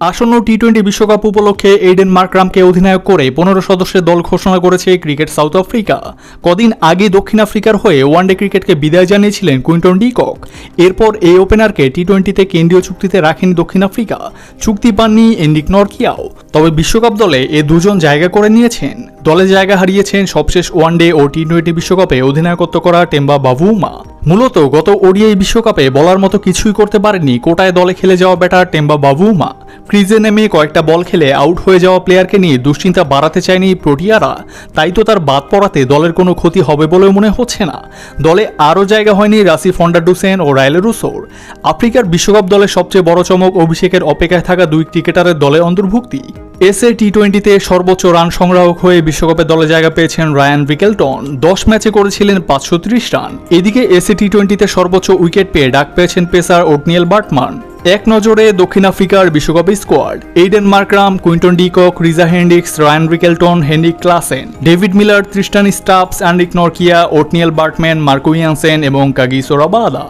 আসন্ন T twenty বিশ্বকাপ উপলক্ষে এইডেন মার্করামকে অধিনায়ক করে পনেরো সদস্যের দল ঘোষণা করেছে ক্রিকেট সাউথ আফ্রিকা। কদিন আগে দক্ষিণ আফ্রিকার হয়ে ওয়ানডে ক্রিকেটকে বিদায় জানিয়েছিলেন কুইন্টন ডিকক। এরপর এই ওপেনারকে টি টোয়েন্টিতে কেন্দ্রীয় চুক্তিতে রাখেন দক্ষিণ আফ্রিকা। চুক্তি পাননি এন্ডিক নরকিয়াও। তবে বিশ্বকাপ দলে এ দুজন জায়গা করে নিয়েছেন। দলে জায়গা হারিয়েছেন সবশেষ ওয়ানডে ও টি টোয়েন্টি বিশ্বকাপে অধিনায়কত্ব করা টেম্বা বাবুমা। মূলত গত ওডিআই বিশ্বকাপে বলার মতো কিছুই করতে পারেনি কোটায় দলে খেলে যাওয়া ব্যাটার টেম্বা বাবুমা। ক্রিজে নেমে কয়েকটা বল খেলে আউট হয়ে যাওয়া প্লেয়ারকে নিয়ে দুশ্চিন্তা বাড়াতে চায়নি প্রোটিয়ারা। তাই তো তার বাদ পড়াতে দলের কোনো ক্ষতি হবে বলে মনে হচ্ছে না। দলে আরও জায়গা হয়নি রাসি ফন্ডাডুসেন ও রায়লে রুসোর। আফ্রিকার বিশ্বকাপ দলের সবচেয়ে বড় চমক অভিষেকের অপেক্ষায় থাকা দুই ক্রিকেটারের দলে অন্তর্ভুক্তি। এসএ টি টোয়েন্টিতে সর্বোচ্চ রান সংগ্রাহক হয়ে বিশ্বকাপের দলে জায়গা পেয়েছেন রায়ান রিকেলটন। দশ ম্যাচে করেছিলেন পাঁচশো ত্রিশ রান। এদিকে এসএ টি টোয়েন্টিতে সর্বোচ্চ উইকেট পেয়ে ডাক পেয়েছেন পেসার ওটনিয়েল বার্টমান। এক নজরে দক্ষিণ আফ্রিকার বিশ্বকাপ squad. Aiden Markram, Quinton de Kock, Reeza Hendricks Ryan Rickelton, Heinrich Klaasen. David Miller, Tristan Stubbs অ্যান্ডিক Nortje Ottneil Baartman, Marco Jansen এবং কাগি সোরাবাদা